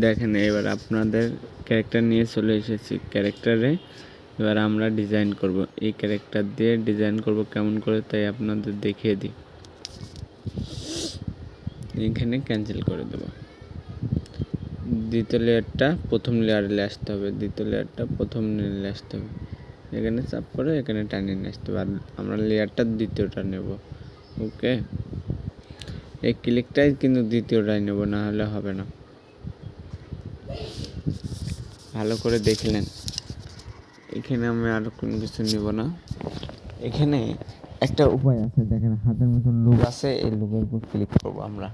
দেখেন, এবার আপনাদের ক্যারেক্টার নিয়ে চলে এসেছি ক্যারেক্টারে এবার আমরা ডিজাইন করব। এই ক্যারেক্টার দিয়ে ডিজাইন করব কেমন করে তাই আপনাদের দেখিয়ে দিই। এখানে ক্যান্সেল করে দেব। দ্বিতীয় লেয়ারটা প্রথম লেয়ারে আসতে হবে। দ্বিতীয় লেয়ারটা প্রথম লেয়ারে আসতে হবে। এখানে চাপ করে এখানে টানিয়ে নিয়ে আসতে হবে। আর আমরা লেয়ারটা দ্বিতীয়টা নেব। ওকে? এই ক্লিকটাই কিন্তু দ্বিতীয়টাই নেব না হলে হবে না। ভালো করে দেখলেন। এখানে আমি আর কোনো কিছু নেব না। এখানে একটা উপায় আছে, দেখেন হাতের মতন লুক আছে, এই লুকের উপর ক্লিক করব আমরা।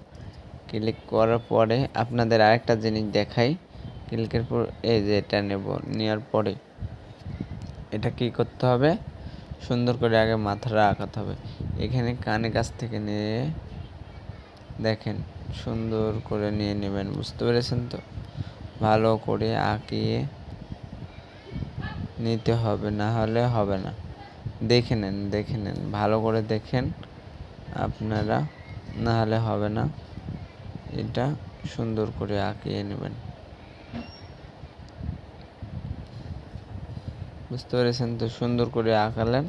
ক্লিক করার পরে আপনাদের আরেকটা জিনিস দেখাই। ক্লিকের পর এই যে এটা নেব, নেওয়ার পরে এটা কি করতে হবে? সুন্দর করে আগে মাথাটা আঁকাতে হবে। এখানে কানে কাছ থেকে নিয়ে দেখেন, সুন্দর করে নিয়ে নেবেন, বুঝতে পেরেছেন তো? ভালো করে আঁকিয়ে নিতে হবে, না হলে হবে না। দেখে নেন দেখে নেন, ভালো করে দেখেন আপনারা, না হলে হবে না। এটা সুন্দর করে আঁকিয়ে নেবেন। বুঝতে পেরেছেন তো? সুন্দর করে আঁকালেন,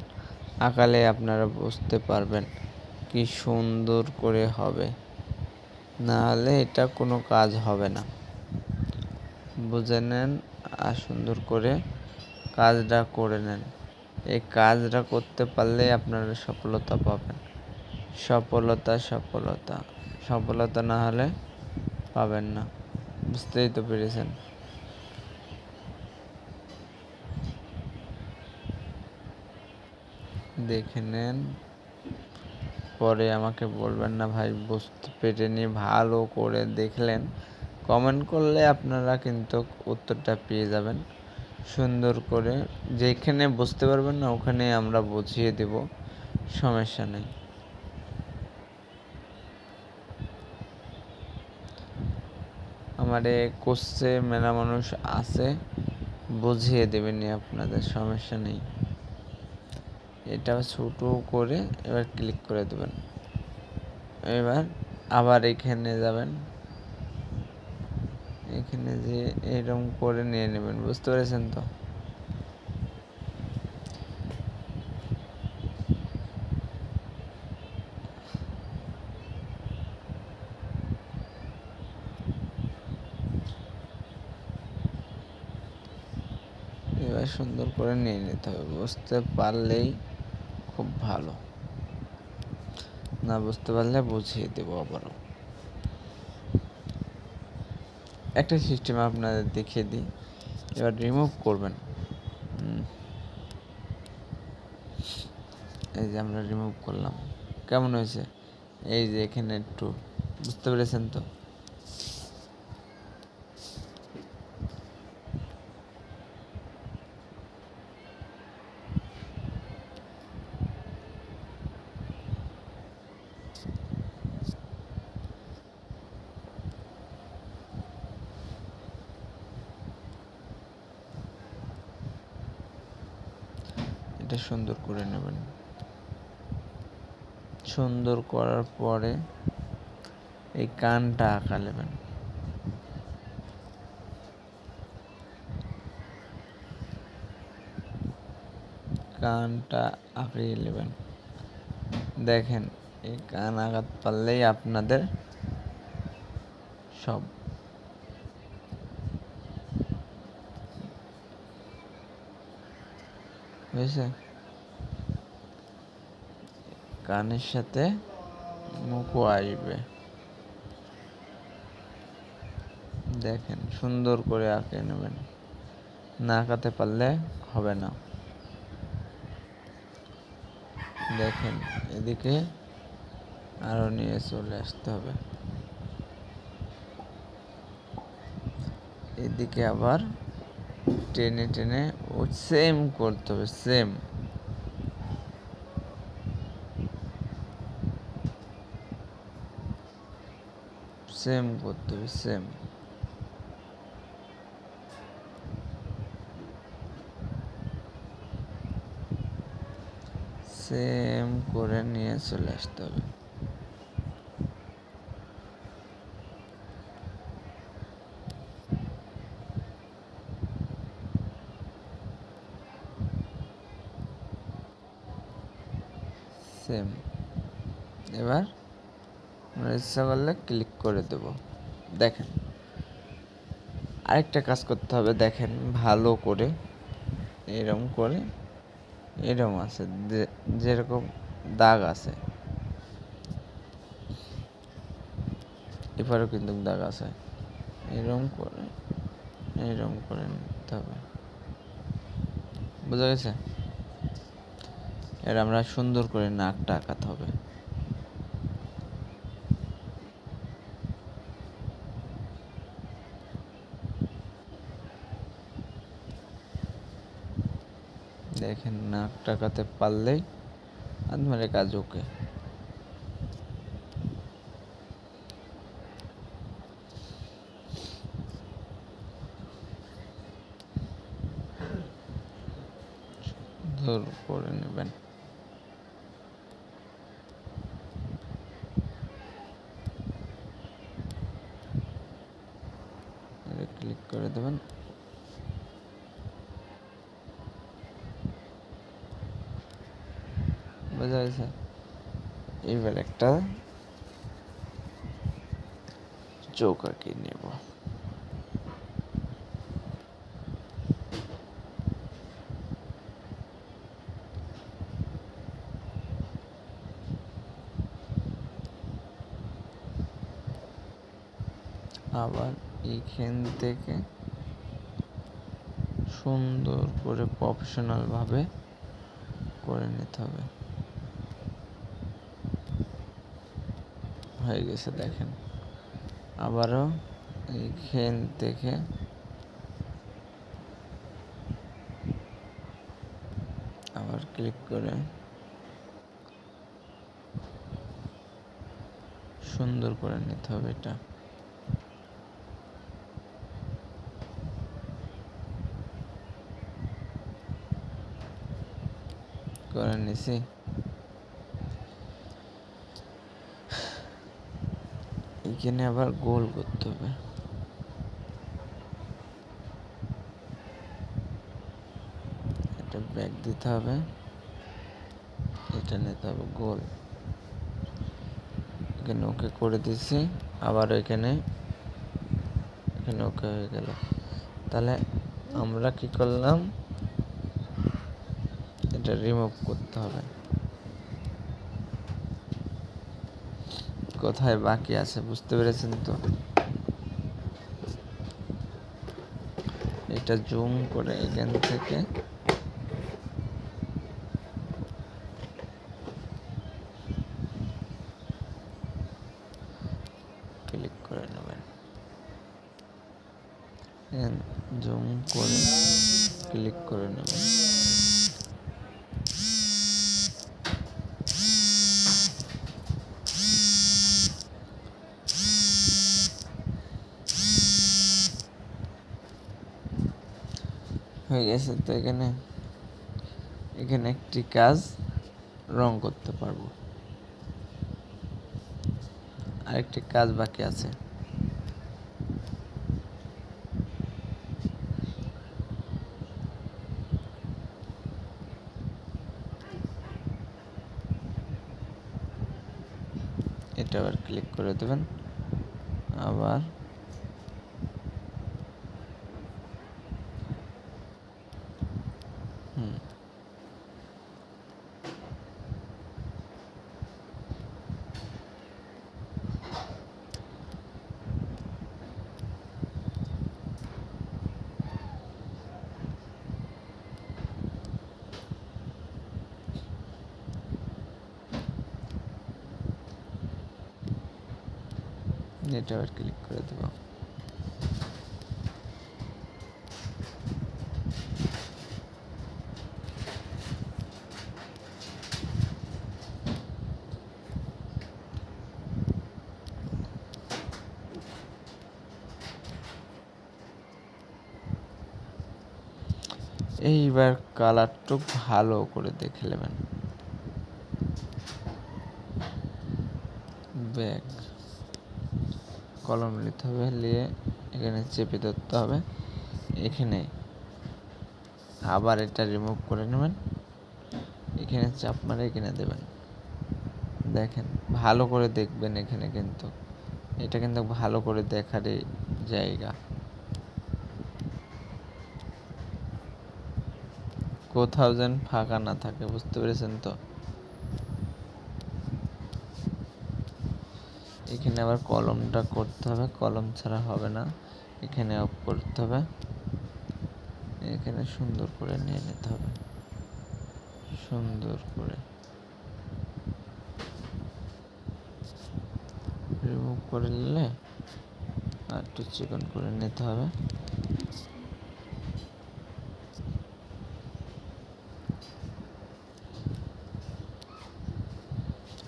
আঁকালে আপনারা বুঝতে পারবেন কি সুন্দর করে হবে। না হলে এটা কোনো কাজ হবে না। বুঝে নেন আর সুন্দর করে কাজটা করে নেন। এই কাজটা করতে পারলে আপনারা সফলতা পাবেন। সফলতা সফলতা। সফলতা না হলে পাবেন না। বুঝতেই তো পেরেছেন। দেখে নেন। পরে আমাকে বলবেন, না ভাই, বুঝতে পেরে পেরেনি। ভালো করে দেখলেন। কমেন্ট করলে আপনারা কিন্তু উত্তরটা পেয়ে যাবেন। সুন্দর করে যেখানে বুঝতে পারবেন না, ওখানে আমরা বুঝিয়ে দেব, সমস্যা নেই। আমারে কোর্সে মেলা মানুষ আছে, বুঝিয়ে দেবেনি আপনাদের, সমস্যা নেই। এটা ছোট করে এবার ক্লিক করে দেবেন। এবার আবার এখানে যাবেন। এখানে যে এরকম করে নিয়ে নেবেন, বুঝতে পেরেছেন তো? এবার সুন্দর করে নিয়ে নিতে হবে, বুঝতে পারলেই খুব ভালো। না বুঝতে পারলে বুঝিয়ে দেবো আবারও। একটা সিস্টেম আপনাদের দেখিয়ে দিই। এবার রিমুভ করবেন। এই যে আমরা রিমুভ করলাম। কেমন হয়েছে? এই যে এখানে একটু বুঝতে পেরেছেন তো? সুন্দর করে নেবেন। সুন্দর করার পরে এই কানটা আঁকা নেবেন। কানটা আঁকিয়ে নেবেন। দেখেন, এই কান আঘাত পারলেই আপনাদের সব বুঝেছে কানের সাথে মুখও আসবে দেখেন, সুন্দর করে আঁকে নেবেন। না আঁকাতে পারলে হবে না। দেখেন, এদিকে আরও নিয়ে চলে আসতে হবে। এদিকে আবার টেনে টেনে ও সেম করতে হবে সেম সেম করতে হবে সেম সেম করে নিয়ে চলে আসতে হবে সেম এবার আমরা ইচ্ছা করলে ক্লিক করে দেব। দেখেন। আরেকটা কাজ করতে হবে, দেখেন, ভালো করে এরকম করে এরকম আছে যেরকম দাগ আছে। এবারও কিন্তু দাগ আছে। এরকম করে এরকম করে নিতে হবে। বোঝা গেছে? এর আমরা সুন্দর করে নাকটা আঁকাতে হবে। দেখেন নাক টাকাতে পারলেই আপনার কাজ ওকে। সুন্দর করে নেবেন। ক্লিক করে দেবেন। বোঝা গেছে এইবার একটা আঁকিয়ে নেব। আবার এখান থেকে সুন্দর করে প্রফেশনাল ভাবে করে নিতে হবে। হয়ে গেছে, দেখেন। আবারও এইখান থেকে আবার ক্লিক করে সুন্দর করে নিতে হবে এটা। করে নিছি। এখানে আবার গোল করতে হবে। এটা ব্যাক দিতে হবে। এটা নিতে হবে গোল। এখানে ওকে করে দিছি। আবার এখানে এখানে ওকে হয়ে গেল। তাহলে আমরা কি করলাম? এটা রিমুভ করতে হবে। কোথায় বাকি আছে, বুঝতে পেরেছেন তো? এটা জুম করে এখান থেকে। ক্লিক করে নেবেন। জুম করে ক্লিক করে নেবেন। হয়ে গেছে, তো এখানে এখানে একটি কাজ রং করতে পারব। আরেকটি কাজ বাকি আছে। এটা আবার ক্লিক করে দেবেন। আবার এটা আবার ক্লিক করে দেবো। এইবার কালারটা ভালো করে দেখে নেবেন। ব্যাগ। কলম নিতে হবে, নিয়ে এখানে চেপে ধরতে হবে। এখানে আবার এটা রিমুভ করে নেবেন। এখানে চাপ মারে এখানে দেবেন। দেখেন, ভালো করে দেখবেন এখানে কিন্তু। এটা কিন্তু ভালো করে দেখারই জায়গা। কোথাও যেন ফাঁকা না থাকে, বুঝতে পেরেছেন তো? এখানে আবার কলমটা করতে হবে, কলম ছাড়া হবে না। এখানে অফ করতে হবে। এখানে সুন্দর করে নিয়ে নিতে হবে। সুন্দর করে। রিমুভ করে নিলে আর একটু চিকন করে নিতে হবে।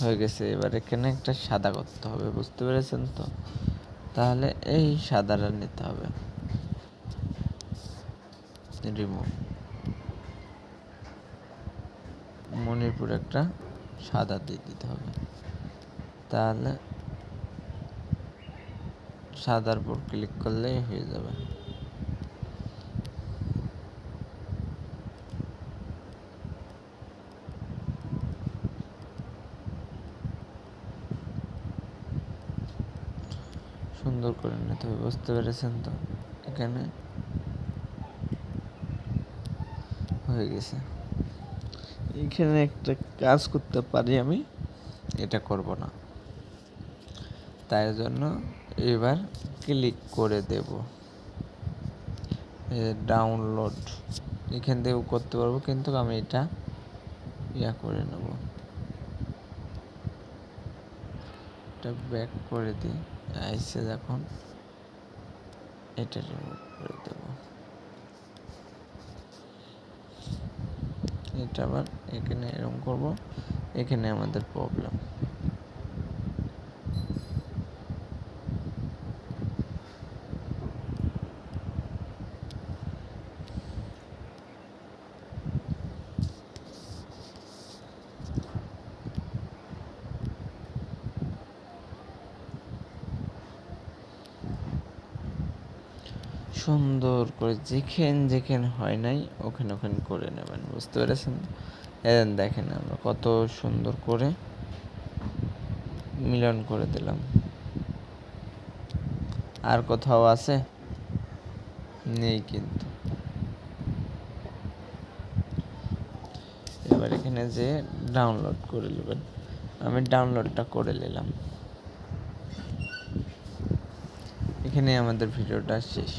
হয়ে গেছে, এবার এখানে একটা সাদা করতে হবে, বুঝতে পেরেছেন তো? তাহলে এই সাদাটা নিতে হবে। রিমুভ। মণিপুর একটা সাদা দিয়ে দিতে হবে। তাহলে সাদার উপর ক্লিক করলেই হয়ে যাবে। সুন্দর করে নিতে হবে, বুঝতে পেরেছেন তো? এখানে হয়ে গেছে। এখানে একটা কাজ করতে পারি আমি, এটা করব না। তাই জন্য এবার ক্লিক করে দেব। ডাউনলোড এখান থেকেও করতে পারব, কিন্তু আমি এটা ইয়া করে নেব। এটা ব্যাক করে দিই। আইসে যখন এটা রিমুভ করে দেব। এটা আবার এখানে এরকম করব, এখানে আমাদের প্রবলেম সুন্দর করে যেখানে যেখানে হয় নাই, ওখানে ওখানে করে নেবেন, বুঝতে পেরেছেন? এখন দেখেন আমরা কত সুন্দর করে মিলন করে দিলাম। আর কোথাও আছে? নেই কিন্তু। এবার এখানে যে ডাউনলোড করে নেবেন, আমি ডাউনলোডটা করে নিলাম। এখানে আমাদের ভিডিওটা শেষ।